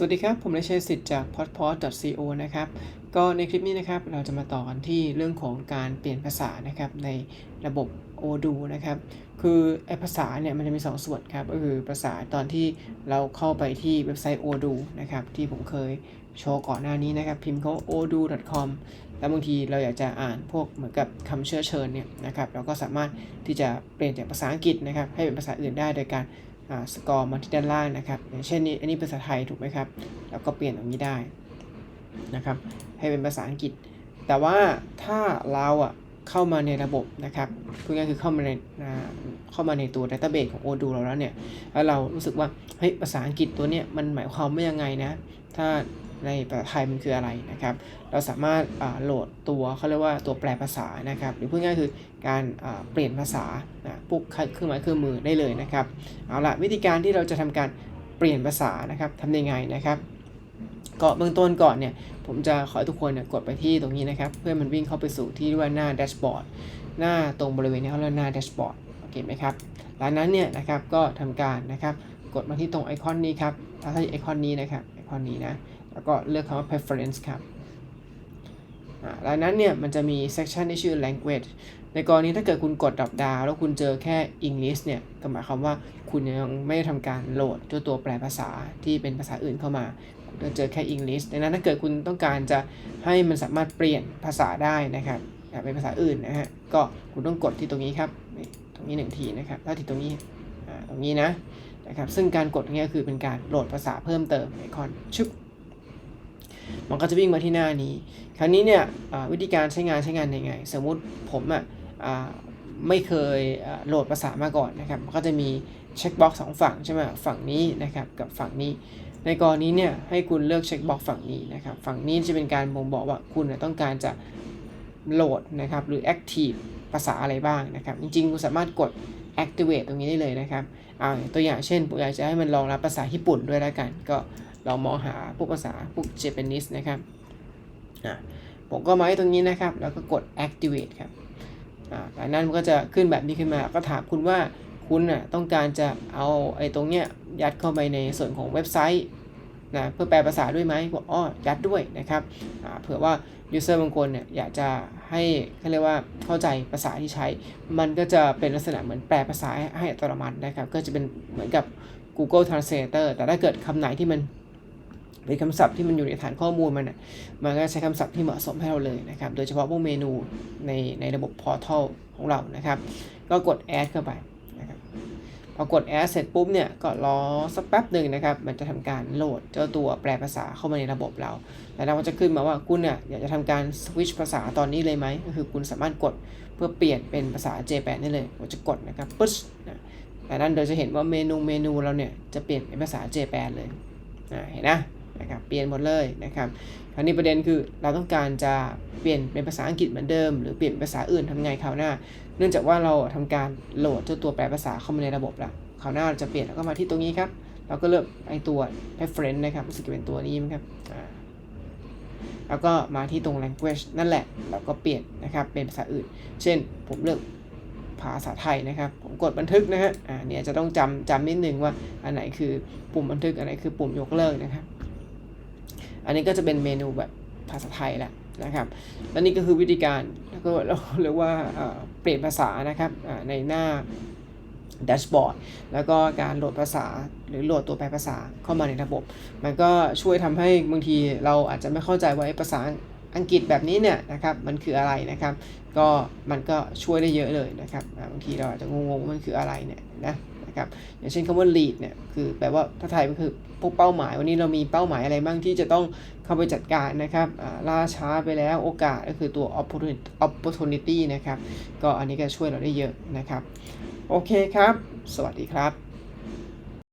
สวัสดีครับ ผมนายชัยสิทธิ์จาก podpod.co นะครับ ก็ในคลิปนี้นะครับ เราจะมาต่อกันที่เรื่องของการเปลี่ยนภาษานะครับในระบบ Odoo นะครับ คือไอภาษาเนี่ยมันจะมี 2 ส่วนครับ ก็คือภาษาตอนที่เราเข้าไปที่เว็บไซต์ Odoo นะครับ ที่ผมเคยโชว์ก่อนหน้านี้นะครับ พิมพ์เขา odoo.com แล้วบางทีเราอยากจะอ่านพวกเหมือนกับคำเชื้อเชิญเนี่ยนะครับ เราก็สามารถที่จะเปลี่ยนจากภาษาอังกฤษนะครับให้เป็นภาษาอื่นได้โดยการ สกอร์มาที่ด้านล่างนะครับอย่างเช่นนี้อันนี้ภาษาไทยถูกไหมครับแล้วก็เปลี่ยนตรงนี้ได้นะครับให้เป็นภาษาอังกฤษ แต่ว่าถ้าเราอะเข้ามาในระบบนะครับพูดง่ายคือเข้ามาในเข้ามาในตัวดัตเตอร์เบสของ Odoo เราแล้วเนี่ยแล้วเรารู้สึกว่าเฮ้ยภาษาอังกฤษตัวเนี้ยมันหมายความว่ายังไงนะ ถ้า ในภาษาไทยมันคืออะไรนะครับ เราสามารถโหลดตัวเขาเรียกว่าตัวแปลภาษานะครับ หรือพูดง่ายคือการเปลี่ยนภาษาปุ๊บเครื่องหมายเครื่องมือได้เลยนะครับ เอาละวิธีการที่เราจะทำการเปลี่ยนภาษานะครับทำยังไงนะครับก็เบื้องต้นก่อนเนี่ยผมจะขอให้ทุกคนเนี่ยกดไปที่ตรงนี้นะครับ เพื่อมันวิ่งเข้าไปสู่ที่เรียกว่าหน้าแดชบอร์ดหน้าตรงบริเวณนี้เขาเรียกหน้าแดชบอร์ดโอเคไหมครับหลังนั้นเนี่ยนะครับก็ทำการนะครับกดมาที่ตรงไอคอนนี้ครับถ้าไอคอนนี้นะครับไอคอนนี้นะ แล้วก็เลือกคำว่า preference ครับหลังนั้นเนี่ยมันจะมี section ที่ชื่อ language ในกรณีถ้าเกิดคุณกดดับดาวแล้วคุณเจอแค่ English เนี่ยก็หมายความว่าคุณยังไม่ได้ทำการโหลดเจ้าตัวแปลภาษาที่เป็นภาษาอื่นเข้ามาคุณจะเจอแค่ English ดังนั้นถ้าเกิดคุณต้องการจะให้มันสามารถเปลี่ยนภาษาได้นะครับเป็นภาษาอื่นนะฮะก็คุณต้องกดที่ตรงนี้ครับตรงนี้หนึ่งทีนะครับแล้วที่ตรงนี้ตรงนี้นะนะครับซึ่งการกดนี้ก็คือเป็นการโหลดภาษาเพิ่มเติมไอคอนชึบ มันก็จะวิ่งมาที่หน้านี้ คราวนี้เนี่ยวิธีการใช้งานใช้งานยังไง สมมุติผมอะไม่เคยโหลดภาษามาก่อนนะครับมันก็จะมีเช็คบ็อกซ์สองฝั่งใช่ไหมฝั่งนี้นะครับกับฝั่งนี้ ในกรณีเนี่ยให้คุณเลือกเช็คบ็อกซ์ฝั่งนี้นะครับฝั่งนี้จะเป็นการบ่งบอกว่าคุณต้องการจะโหลดนะครับหรือ active ภาษาอะไรบ้างนะครับ จริงๆ คุณสามารถกด activate ตรงนี้ได้เลยนะครับ ตัวอย่างเช่นผมอยากจะให้มันรองรับภาษาญี่ปุ่นด้วยแล้วกัน ก็ เรามองหาพวกภาษาพวก Japanese นะครับอ่าผมก็มาที่ตรงนี้นะครับ แล้วก็กด activate ครับอ่าจากนั้นมันก็จะขึ้นแบบนี้ขึ้นมา ก็ถามคุณว่าคุณน่ะต้องการจะเอาไอ้ตรงเนี้ยยัดเข้าไปในส่วนของเว็บไซต์นะเพื่อแปลภาษาด้วยไหมบอกอ๋อยัดด้วยนะครับอ่าเผื่อว่า user บางคนเนี่ยอยากจะให้เขาเรียกว่าเข้าใจภาษาที่ใช้ มันก็จะเป็นลักษณะเหมือนแปลภาษาให้อัตโนมัตินะครับ ก็จะเป็นเหมือนกับ Google Translator แต่ถ้าเกิดคำไหนที่มัน เป็นคำศัพท์ที่มันอยู่ในฐานข้อมูลมันมันก็ใช้คำศัพท์ที่เหมาะสมให้เราเลยนะครับ โดยเฉพาะพวกเมนูในในระบบ Portal ของเรานะครับ ก็กด add เข้าไปนะครับพอกด add เสร็จปุ๊บเนี่ยก็รอสักแป๊บหนึ่งนะครับ มันจะทำการโหลดเจ้าตัวแปลภาษาเข้ามาในระบบเรา แล้วเราก็จะขึ้นมาว่าคุณเนี่ยอยากจะทำการสวิตช์ภาษาตอนนี้เลยไหมก็คือคุณสามารถกดเพื่อเปลี่ยนเป็นภาษา J8 ได้เลยผมจะกดนะครับปึ๊บแต่นั้นเราจะเห็นว่าเมนูเมนูเราเนี่ยจะเปลี่ยนเป็นภาษา J8 เลยเห็นนะ นะครับเปลี่ยนหมดเลยนะครับคราวนี้ประเด็นคือเราต้องการจะเปลี่ยนเป็นภาษาอังกฤษเหมือนเดิม หรือเปลี่ยนภาษาอื่นทำไงคราวหน้า เนื่องจากว่าเราทำการโหลดเจ้าตัวแปลภาษาเข้ามาในระบบแล้วคราวหน้าเราจะเปลี่ยนแล้วก็มาที่ตรงนี้ครับเราก็เลือกไอตัว preference นะครับรู้สึกจะเป็นตัวนี้มั้งครับแล้วก็มาที่ตรง language นั่นแหละ เราก็เปลี่ยนนะครับ เป็นภาษาอื่น เช่น ผมเลือกภาษาไทยนะครับ ผมกดบันทึกนะฮะ อ่า เนี่ยจะต้องจำจำนิดนึงว่าอันไหนคือปุ่มบันทึก อันไหนคือปุ่มยกเลิกนะครับ อันนี้ก็จะเป็นเมนูแบบภาษาไทยแหละนะครับ และนี่ก็คือวิธีการแล้วก็เราเรียกว่าเปลี่ยนภาษานะครับในหน้าแดชบอร์ดแล้วก็การโหลดภาษาหรือโหลดตัวแปลภาษาเข้ามาในระบบ มันก็ช่วยทำให้บางทีเราอาจจะไม่เข้าใจว่าภาษาอังกฤษแบบนี้เนี่ยนะครับมันคืออะไรนะครับ ก็มันก็ช่วยได้เยอะเลยนะครับบางทีเราอาจจะงงๆมันคืออะไรเนี่ยนะ นะครับ อย่างเช่นคำว่า lead เนี่ยคือแปลว่าถ้าไทยก็คือพวกเป้าหมาย วันนี้เรามีเป้าหมายอะไรบ้างที่จะต้องเข้าไปจัดการนะครับล่าช้าไปแล้วโอกาสก็คือตัว opportunity นะครับ ก็อันนี้ก็ช่วยเราได้เยอะนะครับ โอเคครับ สวัสดีครับ